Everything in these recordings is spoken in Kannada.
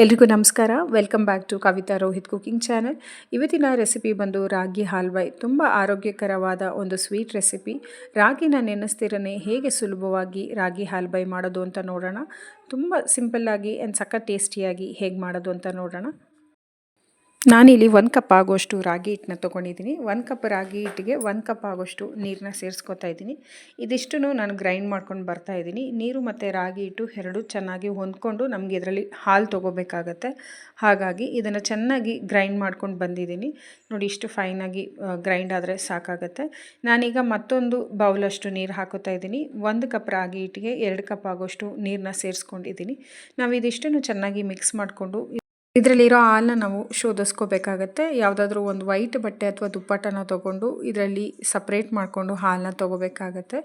ಎಲ್ರಿಗೂ ನಮಸ್ಕಾರ. Welcome back to Kavita Rohit cooking channel ಇವತ್ತಿನ ರೆಸಿಪಿ ಬಂದು ರಾಗಿ ಹಾಲ್ವೈ. ತುಂಬ ಆರೋಗ್ಯಕರವಾದ ಒಂದು ಸ್ವೀಟ್ ರೆಸಿಪಿ ರಾಗಿನ ನೆನೆಸ್ತಿರನೆ ಹೇಗೆ ಸುಲಭವಾಗಿ ರಾಗಿ ಹಾಲ್ಬೈ ಮಾಡೋದು ಅಂತ ನೋಡೋಣ. ತುಂಬ ಸಿಂಪಲ್ಲಾಗಿ ಆ್ಯಂಡ್ ಸಖತ್ ಟೇಸ್ಟಿಯಾಗಿ ಹೇಗೆ ಮಾಡೋದು ಅಂತ ನೋಡೋಣ. ನಾನಿಲ್ಲಿ ಒಂದು ಕಪ್ ಆಗೋಷ್ಟು ರಾಗಿ ಹಿಟ್ಟನ್ನ ತೊಗೊಂಡಿದ್ದೀನಿ. ಒಂದು ಕಪ್ ರಾಗಿ ಹಿಟ್ಟಿಗೆ ಒಂದು ಕಪ್ ಆಗೋಷ್ಟು ನೀರನ್ನ ಸೇರಿಸ್ಕೊತಾ ಇದ್ದೀನಿ. ಇದಿಷ್ಟು ನಾನು ಗ್ರೈಂಡ್ ಮಾಡ್ಕೊಂಡು ಬರ್ತಾ ಇದ್ದೀನಿ. ನೀರು ಮತ್ತು ರಾಗಿ ಹಿಟ್ಟು ಎರಡು ಚೆನ್ನಾಗಿ ಹೊಂದ್ಕೊಂಡು ನಮಗೆ ಇದರಲ್ಲಿ ಹಾಲು ತೊಗೋಬೇಕಾಗತ್ತೆ. ಹಾಗಾಗಿ ಇದನ್ನು ಚೆನ್ನಾಗಿ ಗ್ರೈಂಡ್ ಮಾಡ್ಕೊಂಡು ಬಂದಿದ್ದೀನಿ. ನೋಡಿ ಇಷ್ಟು ಫೈನಾಗಿ ಗ್ರೈಂಡ್ ಆದರೆ ಸಾಕಾಗತ್ತೆ. ನಾನೀಗ ಮತ್ತೊಂದು ಬೌಲಷ್ಟು ನೀರು ಹಾಕೋತಾ ಇದ್ದೀನಿ. ಒಂದು ಕಪ್ ರಾಗಿ ಹಿಟ್ಟಿಗೆ ಎರಡು ಕಪ್ ಆಗೋಷ್ಟು ನೀರನ್ನ ಸೇರಿಸ್ಕೊಂಡಿದ್ದೀನಿ. ನಾವು ಇದಿಷ್ಟನ್ನು ಚೆನ್ನಾಗಿ ಮಿಕ್ಸ್ ಮಾಡಿಕೊಂಡು ಇದರಲ್ಲಿರೋ ಹಾಲನ್ನ ನಾವು ಶೋಧಿಸ್ಕೋಬೇಕಾಗತ್ತೆ. ಯಾವುದಾದ್ರೂ ಒಂದು ವೈಟ್ ಬಟ್ಟೆ ಅಥವಾ ದುಪ್ಪಟ್ಟನ ತೊಗೊಂಡು ಇದರಲ್ಲಿ ಸಪ್ರೇಟ್ ಮಾಡಿಕೊಂಡು ಹಾಲನ್ನ ತೊಗೋಬೇಕಾಗತ್ತೆ.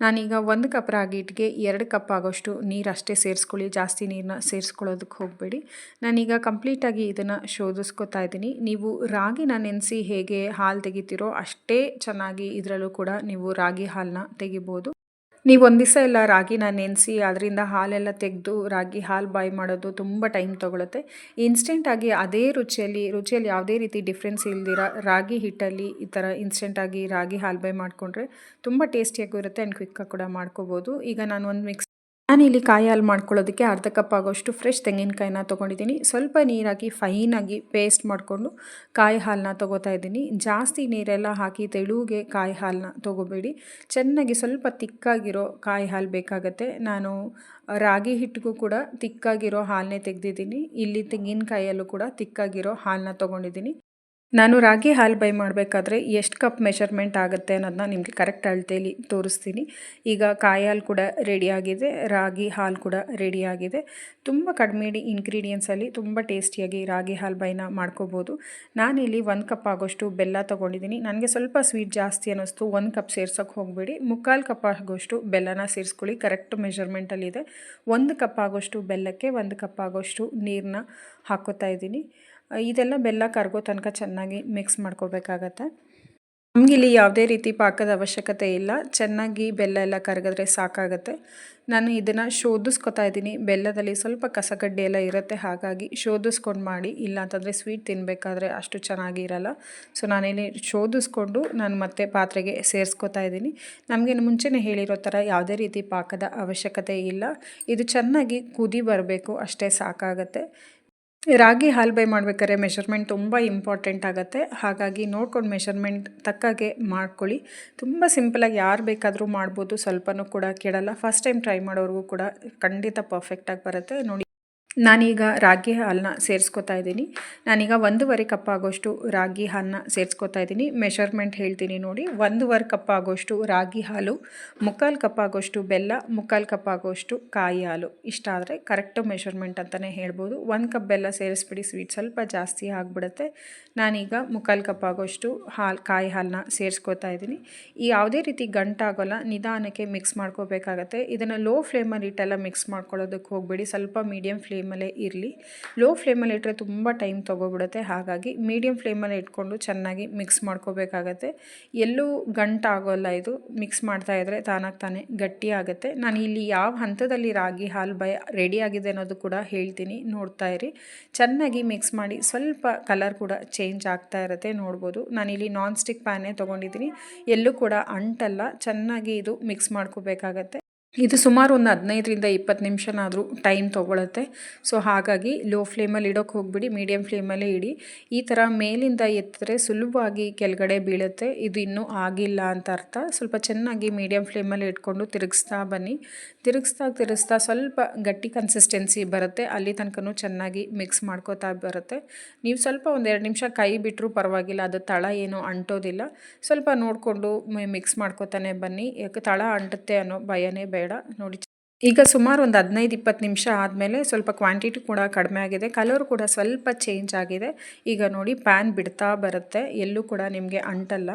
ನಾನೀಗ ಒಂದು ಕಪ್ ರಾಗಿ ಹಿಟ್ಟಿಗೆ ಎರಡು ಕಪ್ ಆಗೋಷ್ಟು ನೀರು ಅಷ್ಟೇ ಸೇರಿಸ್ಕೊಳ್ಳಿ. ಜಾಸ್ತಿ ನೀರನ್ನ ಸೇರಿಸ್ಕೊಳ್ಳೋದಕ್ಕೆ ಹೋಗಬೇಡಿ. ನಾನೀಗ ಕಂಪ್ಲೀಟಾಗಿ ಇದನ್ನು ಶೋಧಿಸ್ಕೊತಾ ಇದ್ದೀನಿ. ನೀವು ರಾಗಿನ ನೆನೆಸಿ ಹೇಗೆ ಹಾಲು ತೆಗಿತೀರೋ ಅಷ್ಟೇ ಚೆನ್ನಾಗಿ ಇದರಲ್ಲೂ ಕೂಡ ನೀವು ರಾಗಿ ಹಾಲನ್ನ ತೆಗಿಬೋದು. ನೀವು ಒಂದು ದಿವಸ ಎಲ್ಲ ರಾಗಿನ ನೆನೆಸಿ ಅದರಿಂದ ಹಾಲೆಲ್ಲ ತೆಗೆದು ರಾಗಿ ಹಾಲು ಬಾಯ್ ಮಾಡೋದು ತುಂಬ ಟೈಮ್ ತೊಗೊಳುತ್ತೆ. ಇನ್ಸ್ಟೆಂಟಾಗಿ ಅದೇ ರುಚಿಯಲ್ಲಿ ರುಚಿಯಲ್ಲಿ ಯಾವುದೇ ರೀತಿ ಡಿಫ್ರೆನ್ಸ್ ಇಲ್ದಿರ ರಾಗಿ ಹಿಟ್ಟಲ್ಲಿ ಈ ಥರ ಇನ್ಸ್ಟೆಂಟಾಗಿ ರಾಗಿ ಹಾಲು ಬಾಯ್ ಮಾಡಿಕೊಂಡ್ರೆ ತುಂಬ ಟೇಸ್ಟಿಯಾಗೂ ಇರುತ್ತೆ ಆ್ಯಂಡ್ ಕ್ವಿಕ್ಕಾಗಿ ಕೂಡ ಮಾಡ್ಕೋಬೋದು. ಈಗ ನಾನು ಒಂದು ಮಿಕ್ಸ್ ನಾನಿಲ್ಲಿ ಕಾಯಿ ಹಾಲು ಮಾಡ್ಕೊಳ್ಳೋದಕ್ಕೆ ಅರ್ಧ ಕಪ್ ಆಗೋಷ್ಟು ಫ್ರೆಶ್ ತೆಂಗಿನಕಾಯಿನ ತೊಗೊಂಡಿದ್ದೀನಿ. ಸ್ವಲ್ಪ ನೀರಾಗಿ ಫೈನಾಗಿ ಪೇಸ್ಟ್ ಮಾಡಿಕೊಂಡು ಕಾಯಿ ಹಾಲನ್ನ ತೊಗೋತಾ ಇದ್ದೀನಿ. ಜಾಸ್ತಿ ನೀರೆಲ್ಲ ಹಾಕಿ ತೆಳುಗೆ ಕಾಯಿ ಹಾಲನ್ನ ತೊಗೋಬೇಡಿ. ಚೆನ್ನಾಗಿ ಸ್ವಲ್ಪ ತಿಕ್ಕಾಗಿರೋ ಕಾಯಿ ಹಾಲು ಬೇಕಾಗತ್ತೆ. ನಾನು ರಾಗಿ ಹಿಟ್ಟಿಗೂ ಕೂಡ ತಿಕ್ಕಾಗಿರೋ ಹಾಲನ್ನೇ ತೆಗೆದಿದ್ದೀನಿ. ಇಲ್ಲಿ ತೆಂಗಿನಕಾಯಲ್ಲೂ ಕೂಡ ತಿಕ್ಕಾಗಿರೋ ಹಾಲನ್ನ ತೊಗೊಂಡಿದ್ದೀನಿ. ನಾನು ರಾಗಿ ಹಾಲು ಬೈ ಮಾಡಬೇಕಾದ್ರೆ ಎಷ್ಟು ಕಪ್ ಮೆಷರ್ಮೆಂಟ್ ಆಗುತ್ತೆ ಅನ್ನೋದನ್ನ ನಿಮಗೆ ಕರೆಕ್ಟ್ ಅಳತೆಯಲ್ಲಿ ತೋರಿಸ್ತೀನಿ. ಈಗ ಕಾಯಿ ಹಾಲು ಕೂಡ ರೆಡಿಯಾಗಿದೆ ರಾಗಿ ಹಾಲು ಕೂಡ ರೆಡಿಯಾಗಿದೆ ತುಂಬ ಕಡಿಮೆ ಇನ್ಗ್ರೀಡಿಯೆಂಟ್ಸಲ್ಲಿ ತುಂಬ ಟೇಸ್ಟಿಯಾಗಿ ರಾಗಿ ಹಾಲು ಬೈನ ಮಾಡ್ಕೋಬೋದು. ನಾನಿಲ್ಲಿ ಒಂದು ಕಪ್ ಆಗೋಷ್ಟು ಬೆಲ್ಲ ತೊಗೊಂಡಿದ್ದೀನಿ. ನನಗೆ ಸ್ವಲ್ಪ ಸ್ವೀಟ್ ಜಾಸ್ತಿ ಅನ್ನಿಸ್ತು, ಒಂದು ಕಪ್ ಸೇರ್ಸೋಕ್ಕೆ ಹೋಗಬೇಡಿ. ಮುಕ್ಕಾಲು ಕಪ್ ಆಗೋಷ್ಟು ಬೆಲ್ಲನ ಸೇರಿಸ್ಕೊಳ್ಳಿ ಕರೆಕ್ಟ್ ಮೆಷರ್ಮೆಂಟಲ್ಲಿದೆ ಒಂದು ಕಪ್ ಆಗೋಷ್ಟು ಬೆಲ್ಲಕ್ಕೆ ಒಂದು ಕಪ್ ಆಗೋಷ್ಟು ನೀರನ್ನ ಹಾಕೋತಾ ಇದ್ದೀನಿ. ಇದೆಲ್ಲ ಬೆಲ್ಲ ಕರಗೋ ತನಕ ಚೆನ್ನಾಗಿ ಮಿಕ್ಸ್ ಮಾಡ್ಕೋಬೇಕಾಗತ್ತೆ. ನಮಗಿಲ್ಲಿ ಯಾವುದೇ ರೀತಿ ಪಾಕದ ಅವಶ್ಯಕತೆ ಇಲ್ಲ. ಚೆನ್ನಾಗಿ ಬೆಲ್ಲ ಎಲ್ಲ ಕರಗಿದ್ರೆ ಸಾಕಾಗುತ್ತೆ. ನಾನು ಇದನ್ನು ಶೋಧಿಸ್ಕೊತಾ ಇದ್ದೀನಿ. ಬೆಲ್ಲದಲ್ಲಿ ಸ್ವಲ್ಪ ಕಸಗಡ್ಡೆ ಎಲ್ಲ ಇರುತ್ತೆ. ಹಾಗಾಗಿ ಶೋಧಿಸ್ಕೊಂಡು ಮಾಡಿ. ಇಲ್ಲ ಅಂತಂದರೆ ಸ್ವೀಟ್ ತಿನ್ನಬೇಕಾದ್ರೆ ಅಷ್ಟು ಚೆನ್ನಾಗಿರಲ್ಲ ಸೊ ನಾನೇನು ಶೋಧಿಸ್ಕೊಂಡು ನಾನು ಮತ್ತೆ ಪಾತ್ರೆಗೆ ಸೇರಿಸ್ಕೊತಾ ಇದ್ದೀನಿ. ನಮಗೆ ಮುಂಚೆನೇ ಹೇಳಿರೋ ಥರ ಯಾವುದೇ ರೀತಿ ಪಾಕದ ಅವಶ್ಯಕತೆ ಇಲ್ಲ. ಇದು ಚೆನ್ನಾಗಿ ಕುದಿ ಬರಬೇಕು. ಅಷ್ಟೇ ಸಾಕಾಗತ್ತೆ. ರಾಗಿ ಹಾಲು ಬೈ ಮಾಡ್ಬೇಕಾದ್ರೆ ಮೆಷರ್ಮೆಂಟ್ ತುಂಬ ಇಂಪಾರ್ಟೆಂಟ್ ಆಗುತ್ತೆ. ಹಾಗಾಗಿ ನೋಡ್ಕೊಂಡು ಮೆಷರ್ಮೆಂಟ್ ತಕ್ಕಾಗೆ ಮಾಡ್ಕೊಳ್ಳಿ. ತುಂಬ ಸಿಂಪಲಾಗಿ ಯಾರು ಬೇಕಾದರೂ ಮಾಡ್ಬೋದು. ಸ್ವಲ್ಪನೂ ಕೂಡ ಕೆಡಲ್ಲ ಫಸ್ಟ್ ಟೈಮ್ ಟ್ರೈ ಮಾಡೋರಿಗೂ ಕೂಡ ಖಂಡಿತ ಪರ್ಫೆಕ್ಟಾಗಿ ಬರುತ್ತೆ. ನೋಡಿ ನಾನೀಗ ರಾಗಿ ಹಾಲನ್ನ ಸೇರಿಸ್ಕೊತಾ ಇದ್ದೀನಿ. ನಾನೀಗ ಒಂದೂವರೆ ಕಪ್ ಆಗೋಷ್ಟು ರಾಗಿ ಹಾಲನ್ನ ಸೇರಿಸ್ಕೊತಾ ಇದ್ದೀನಿ. ಮೆಷರ್ಮೆಂಟ್ ಹೇಳ್ತೀನಿ ನೋಡಿ. ಒಂದೂವರೆ ಕಪ್ ಆಗೋಷ್ಟು ರಾಗಿ ಹಾಲು, ಮುಕ್ಕಾಲು ಕಪ್ ಆಗೋಷ್ಟು ಬೆಲ್ಲ, ಮುಕ್ಕಾಲು ಕಪ್ ಆಗೋಷ್ಟು ಕಾಯಿ ಹಾಲು. ಇಷ್ಟ ಆದರೆ ಕರೆಕ್ಟ್ ಮೆಷರ್ಮೆಂಟ್ ಅಂತಲೇ ಹೇಳ್ಬೋದು. ಒಂದು ಕಪ್ ಬೆಲ್ಲ ಸೇರಿಸ್ಬಿಡಿ, ಸ್ವೀಟ್ ಸ್ವಲ್ಪ ಜಾಸ್ತಿ ಆಗಿಬಿಡುತ್ತೆ. ನಾನೀಗ ಮುಕ್ಕಾಲು ಕಪ್ ಆಗೋಷ್ಟು ಹಾಲು, ಕಾಯಿ ಹಾಲನ್ನ ಸೇರಿಸ್ಕೊತಾ ಇದ್ದೀನಿ. ಈ ಯಾವುದೇ ರೀತಿ ಗಂಟಾಗೋಲ್ಲ ನಿಧಾನಕ್ಕೆ ಮಿಕ್ಸ್ ಮಾಡ್ಕೋಬೇಕಾಗತ್ತೆ. ಇದನ್ನು ಲೋ ಫ್ಲೇಮಲ್ಲಿ ಇಟ್ಟೆಲ್ಲ ಮಿಕ್ಸ್ ಮಾಡ್ಕೊಳ್ಳೋದಕ್ಕೆ ಹೋಗಬೇಡಿ. ಸ್ವಲ್ಪ ಮೀಡಿಯಮ್ ಫ್ಲೇಮ್ ಫ್ಲೇಮಲ್ಲೇ ಇರಲಿ. ಲೋ ಫ್ಲೇಮಲ್ಲಿ ಇಟ್ಟರೆ ತುಂಬ ಟೈಮ್ ತೊಗೊಬಿಡುತ್ತೆ. ಹಾಗಾಗಿ ಮೀಡಿಯಮ್ ಫ್ಲೇಮಲ್ಲಿ ಇಟ್ಕೊಂಡು ಚೆನ್ನಾಗಿ ಮಿಕ್ಸ್ ಮಾಡ್ಕೋಬೇಕಾಗತ್ತೆ. ಎಲ್ಲೂ ಗಂಟಾಗೋಲ್ಲ ಇದು. ಮಿಕ್ಸ್ ಮಾಡ್ತಾ ಇದ್ದರೆ ತಾನಾಗಿ ತಾನೇ ಗಟ್ಟಿ ಆಗುತ್ತೆ. ನಾನು ಇಲ್ಲಿ ಯಾವ ಹಂತದಲ್ಲಿ ರಾಗಿ ಹಾಲು ಬಯ ರೆಡಿಯಾಗಿದೆ ಅನ್ನೋದು ಕೂಡ ಹೇಳ್ತೀನಿ. ನೋಡ್ತಾ ಇರಿ. ಚೆನ್ನಾಗಿ ಮಿಕ್ಸ್ ಮಾಡಿ ಸ್ವಲ್ಪ ಕಲರ್ ಕೂಡ ಚೇಂಜ್ ಆಗ್ತಾ ಇರುತ್ತೆ ನೋಡ್ಬೋದು. ನಾನಿಲ್ಲಿ ನಾನ್ ಸ್ಟಿಕ್ ಪ್ಯಾನೇ ತೊಗೊಂಡಿದ್ದೀನಿ. ಎಲ್ಲೂ ಕೂಡ ಅಂಟಲ್ಲ. ಚೆನ್ನಾಗಿ ಇದು ಮಿಕ್ಸ್ ಮಾಡ್ಕೋಬೇಕಾಗತ್ತೆ. ಇದು ಸುಮಾರು ಒಂದು ಹದಿನೈದರಿಂದ ಇಪ್ಪತ್ತು ನಿಮಿಷನಾದರೂ ಟೈಮ್ ತೊಗೊಳುತ್ತೆ. ಸೊ ಹಾಗಾಗಿ ಲೋ ಫ್ಲೇಮಲ್ಲಿ ಇಡೋಕ್ಕೆ ಹೋಗ್ಬಿಡಿ ಮೀಡಿಯಮ್ ಫ್ಲೇಮಲ್ಲೇ ಇಡಿ. ಈ ಥರ ಮೇಲಿಂದ ಎತ್ತಿದ್ರೆ ಸುಲಭವಾಗಿ ಕೆಳಗಡೆ ಬೀಳುತ್ತೆ. ಇದು ಇನ್ನೂ ಆಗಿಲ್ಲ ಅಂತ ಅರ್ಥ. ಸ್ವಲ್ಪ ಚೆನ್ನಾಗಿ ಮೀಡಿಯಮ್ ಫ್ಲೇಮಲ್ಲಿ ಇಟ್ಕೊಂಡು ತಿರುಗಿಸ್ತಾ ಬನ್ನಿ. ತಿರುಗಿಸ್ತಾ ತಿರುಗಿಸ್ತಾ ಸ್ವಲ್ಪ ಗಟ್ಟಿ ಕನ್ಸಿಸ್ಟೆನ್ಸಿ ಬರುತ್ತೆ. ಅಲ್ಲಿ ತನಕನೂ ಚೆನ್ನಾಗಿ ಮಿಕ್ಸ್ ಮಾಡ್ಕೋತಾ ಬರುತ್ತೆ. ನೀವು ಸ್ವಲ್ಪ ಒಂದೆರಡು ನಿಮಿಷ ಕೈ ಬಿಟ್ಟರೂ ಪರವಾಗಿಲ್ಲ. ಅದು ತಳ ಏನೂ ಅಂಟೋದಿಲ್ಲ. ಸ್ವಲ್ಪ ನೋಡಿಕೊಂಡು ಮಿಕ್ಸ್ ಮಾಡ್ಕೋತಾನೆ ಬನ್ನಿ. ಯಾಕೆ ತಳ ಅಂಟುತ್ತೆ ಅನ್ನೋ ಭಯನೇ ಬೇಡ. ಬೇಡ, ನೋಡಿ. ಈಗ ಸುಮಾರು ಒಂದು ಹದಿನೈದು ಇಪ್ಪತ್ತು ನಿಮಿಷ ಆದಮೇಲೆ ಸ್ವಲ್ಪ ಕ್ವಾಂಟಿಟಿ ಕೂಡ ಕಡಿಮೆ ಆಗಿದೆ. ಕಲರ್ ಕೂಡ ಸ್ವಲ್ಪ ಚೇಂಜ್ ಆಗಿದೆ. ಈಗ ನೋಡಿ ಪ್ಯಾನ್ ಬಿಡ್ತಾ ಬರುತ್ತೆ. ಎಲ್ಲೂ ಕೂಡ ನಿಮಗೆ ಅಂಟಲ್ಲ.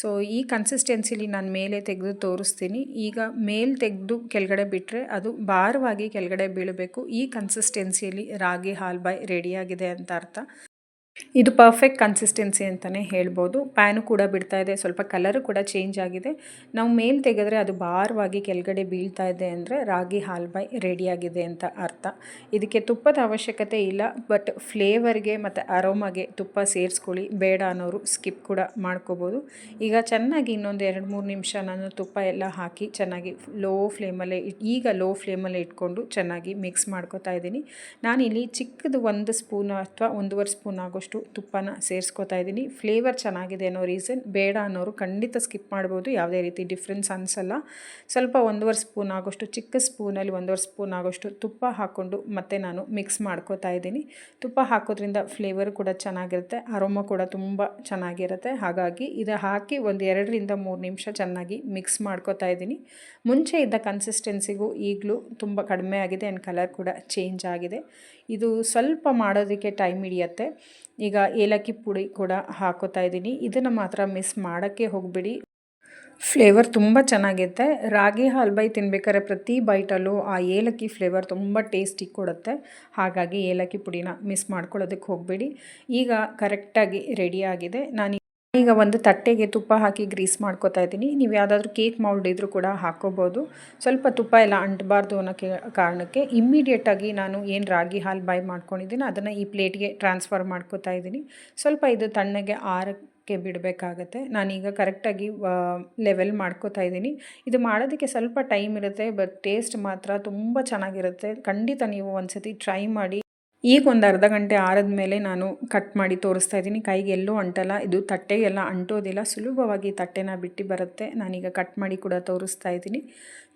ಸೊ ಈ ಕನ್ಸಿಸ್ಟೆನ್ಸಿಲಿ ನಾನು ಮೇಲೆ ತೆಗೆದು ತೋರಿಸ್ತೀನಿ. ಈಗ ಮೇಲೆ ತೆಗೆದು ಕೆಳಗಡೆ ಬಿಟ್ಟರೆ ಅದು ಭಾರವಾಗಿ ಕೆಳಗಡೆ ಬೀಳಬೇಕು. ಈ ಕನ್ಸಿಸ್ಟೆನ್ಸಿಯಲ್ಲಿ ರಾಗಿ ಹಾಲ್ಬಾಯ್ ರೆಡಿಯಾಗಿದೆ ಅಂತ ಅರ್ಥ. ಇದು ಪರ್ಫೆಕ್ಟ್ ಕನ್ಸಿಸ್ಟೆನ್ಸಿ ಅಂತಲೇ ಹೇಳ್ಬೋದು. ಪ್ಯಾನು ಕೂಡ ಬಿಡ್ತಾ ಇದೆ, ಸ್ವಲ್ಪ ಕಲರು ಕೂಡ ಚೇಂಜ್ ಆಗಿದೆ. ನಾವು ಮೇಲೆ ತೆಗೆದ್ರೆ ಅದು ಭಾರವಾಗಿ ಕೆಳಗಡೆ ಬೀಳ್ತಾ ಇದೆ ಅಂದರೆ ರಾಗಿ ಹಾಲ್ಬಾಯ್ ರೆಡಿಯಾಗಿದೆ ಅಂತ ಅರ್ಥ. ಇದಕ್ಕೆ ತುಪ್ಪದ ಅವಶ್ಯಕತೆ ಇಲ್ಲ ಬಟ್ ಫ್ಲೇವರ್ಗೆ ಮತ್ತು ಅರೋಮಾಗೆ ತುಪ್ಪ ಸೇರಿಸ್ಕೊಳ್ಳಿ, ಬೇಡ ಅನ್ನೋರು ಸ್ಕಿಪ್ ಕೂಡ ಮಾಡ್ಕೋಬೋದು. ಈಗ ಚೆನ್ನಾಗಿ ಇನ್ನೊಂದು ಎರಡು ಮೂರು ನಿಮಿಷ ನಾನು ತುಪ್ಪ ಎಲ್ಲ ಹಾಕಿ ಚೆನ್ನಾಗಿ ಲೋ ಫ್ಲೇಮಲ್ಲೇ ಈಗ ಲೋ ಫ್ಲೇಮಲ್ಲೇ ಇಟ್ಕೊಂಡು ಚೆನ್ನಾಗಿ ಮಿಕ್ಸ್ ಮಾಡ್ಕೋತಾ ಇದ್ದೀನಿ. ನಾನಿಲ್ಲಿ ಚಿಕ್ಕದು ಒಂದು ಸ್ಪೂನ್ ಅಥವಾ ಒಂದೂವರೆ ಸ್ಪೂನ್ ಆಗೋಷ್ಟು ತುಪ್ಪನ ಸೇರಿಸ್ಕೋತಾ ಇದ್ದೀನಿ. ಫ್ಲೇವರ್ ಚೆನ್ನಾಗಿದೆ ಅನ್ನೋ ರೀಸನ್ ಬೇಡ ಅನ್ನೋರು ಖಂಡಿತ ಸ್ಕಿಪ್ ಮಾಡ್ಬೋದು. ಯಾವುದೇ ರೀತಿ ಡಿಫ್ರೆನ್ಸ್ ಅನಿಸಲ್ಲ. ಸ್ವಲ್ಪ ಒಂದೂವರೆ ಸ್ಪೂನ್ ಆಗೋಷ್ಟು, ಚಿಕ್ಕ ಸ್ಪೂನಲ್ಲಿ ಒಂದೂವರೆ ಸ್ಪೂನ್ ಆಗೋಷ್ಟು ತುಪ್ಪ ಹಾಕ್ಕೊಂಡು ಮತ್ತೆ ನಾನು ಮಿಕ್ಸ್ ಮಾಡ್ಕೋತಾ ಇದ್ದೀನಿ. ತುಪ್ಪ ಹಾಕೋದ್ರಿಂದ ಫ್ಲೇವರ್ ಕೂಡ ಚೆನ್ನಾಗಿರುತ್ತೆ ಅರೋಮ ಕೂಡ ತುಂಬ ಚೆನ್ನಾಗಿರುತ್ತೆ. ಹಾಗಾಗಿ ಇದು ಹಾಕಿ ಒಂದು ಎರಡರಿಂದ ಮೂರು ನಿಮಿಷ ಚೆನ್ನಾಗಿ ಮಿಕ್ಸ್ ಮಾಡ್ಕೋತಾ ಇದ್ದೀನಿ. ಮುಂಚೆ ಇದ್ದ ಕನ್ಸಿಸ್ಟೆನ್ಸಿಗೂ ಈಗಲೂ ತುಂಬ ಕಡಿಮೆ ಆಗಿದೆ ಆ್ಯಂಡ್ ಕಲರ್ ಕೂಡ ಚೇಂಜ್ ಆಗಿದೆ. ಇದು ಸ್ವಲ್ಪ ಮಾಡೋದಕ್ಕೆ ಟೈಮ್ ಹಿಡಿಯತ್ತೆ. ಈಗ ಏಲಕ್ಕಿ ಪುಡಿ ಕೂಡ ಹಾಕೋತಾ ಇದ್ದೀನಿ. ಇದನ್ನು ಮಾತ್ರ ಮಿಸ್ ಮಾಡೋಕ್ಕೆ ಹೋಗಬೇಡಿ. ಫ್ಲೇವರ್ ತುಂಬ ಚೆನ್ನಾಗಿರುತ್ತೆ ರಾಗಿ ಹಾಲ್ಬೈ ತಿನ್ಬೇಕಾದ್ರೆ ಪ್ರತಿ ಬೈಟಲ್ಲೂ ಆ ಏಲಕ್ಕಿ ಫ್ಲೇವರ್ ತುಂಬ ಟೇಸ್ಟಿ ಕೊಡುತ್ತೆ. ಹಾಗಾಗಿ ಏಲಕ್ಕಿ ಪುಡಿನ ಮಿಸ್ ಮಾಡ್ಕೊಳ್ಳೋದಕ್ಕೆ ಹೋಗಬೇಡಿ. ಈಗ ಕರೆಕ್ಟಾಗಿ ರೆಡಿಯಾಗಿದೆ ನಾನು ಈಗ ಒಂದು ತಟ್ಟೆಗೆ ತುಪ್ಪ ಹಾಕಿ ಗ್ರೀಸ್ ಮಾಡ್ಕೋತಾ ಇದ್ದೀನಿ. ನೀವು ಯಾವುದಾದ್ರೂ ಕೇಕ್ ಮೌಲ್ಡ್ ಇದ್ದರೂ ಕೂಡ ಹಾಕೋಬೋದು. ಸ್ವಲ್ಪ ತುಪ್ಪ ಎಲ್ಲ ಅಂಟಬಾರ್ದು ಅನ್ನೋಕ್ಕೆ ಕಾರಣಕ್ಕೆ ಇಮ್ಮಿಡಿಯೇಟಾಗಿ ನಾನು ಏನು ರಾಗಿ ಹಾಲು ಬಾಯ್ ಮಾಡ್ಕೊಂಡಿದ್ದೀನಿ, ಅದನ್ನು ಈ ಪ್ಲೇಟ್ಗೆ ಟ್ರಾನ್ಸ್ಫರ್ ಮಾಡ್ಕೋತಾ ಇದ್ದೀನಿ. ಸ್ವಲ್ಪ ಇದು ತಣ್ಣಗೆ ಆರಕ್ಕೆ ಬಿಡಬೇಕಾಗತ್ತೆ. ನಾನೀಗ ಕರೆಕ್ಟಾಗಿ ಲೆವೆಲ್ ಮಾಡ್ಕೋತಾ ಇದ್ದೀನಿ. ಇದು ಮಾಡೋದಕ್ಕೆ ಸ್ವಲ್ಪ ಟೈಮ್ ಇರುತ್ತೆ ಬಟ್ ಟೇಸ್ಟ್ ಮಾತ್ರ ತುಂಬ ಚೆನ್ನಾಗಿರುತ್ತೆ. ಖಂಡಿತ ನೀವು ಒಂದು ಸತಿ ಟ್ರೈ ಮಾಡಿ ಈಗ ಒಂದು ಅರ್ಧ ಗಂಟೆ ಆರದ ಮೇಲೆ ನಾನು ಕಟ್ ಮಾಡಿ ತೋರಿಸ್ತಾ ಇದ್ದೀನಿ. ಕೈಗೆ ಎಲ್ಲೂ ಅಂಟಲ್ಲ, ಇದು ತಟ್ಟೆಗೆಲ್ಲ ಅಂಟೋದಿಲ್ಲ. ಸುಲಭವಾಗಿ ತಟ್ಟೆನ ಬಿಟ್ಟು ಬರುತ್ತೆ. ನಾನೀಗ ಕಟ್ ಮಾಡಿ ಕೂಡ ತೋರಿಸ್ತಾ ಇದ್ದೀನಿ.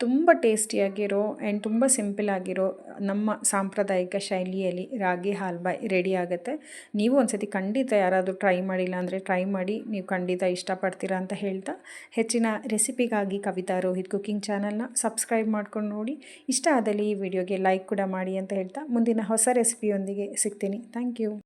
ತುಂಬ ಟೇಸ್ಟಿಯಾಗಿರೋ ಆ್ಯಂಡ್ ತುಂಬ ಸಿಂಪಲ್ ಆಗಿರೋ ನಮ್ಮ ಸಾಂಪ್ರದಾಯಿಕ ಶೈಲಿಯಲ್ಲಿ ರಾಗಿ ಹಾಲ್ಬಾಯ್ ರೆಡಿ ಆಗುತ್ತೆ. ನೀವು ಒಂದ್ಸತಿ ಖಂಡಿತ ಯಾರಾದರೂ ಟ್ರೈ ಮಾಡಿಲ್ಲ ಅಂದರೆ ಟ್ರೈ ಮಾಡಿ, ನೀವು ಖಂಡಿತ ಇಷ್ಟಪಡ್ತೀರಾ ಅಂತ ಹೇಳ್ತಾ ಹೆಚ್ಚಿನ ರೆಸಿಪಿಗಾಗಿ ಕವಿತಾ ರೋಹಿತ್ ಕುಕಿಂಗ್ ಚಾನಲ್ನ ಸಬ್ಸ್ಕ್ರೈಬ್ ಮಾಡ್ಕೊಂಡು ನೋಡಿ. ಇಷ್ಟ ಆದಲ್ಲಿ ಈ ವಿಡಿಯೋಗೆ ಲೈಕ್ ಕೂಡ ಮಾಡಿ ಅಂತ ಹೇಳ್ತಾ ಮುಂದಿನ ಹೊಸ ರೆಸಿಪಿಯೊಂದಿಗೆ ಸಿಗ್ತೀನಿ. Thank you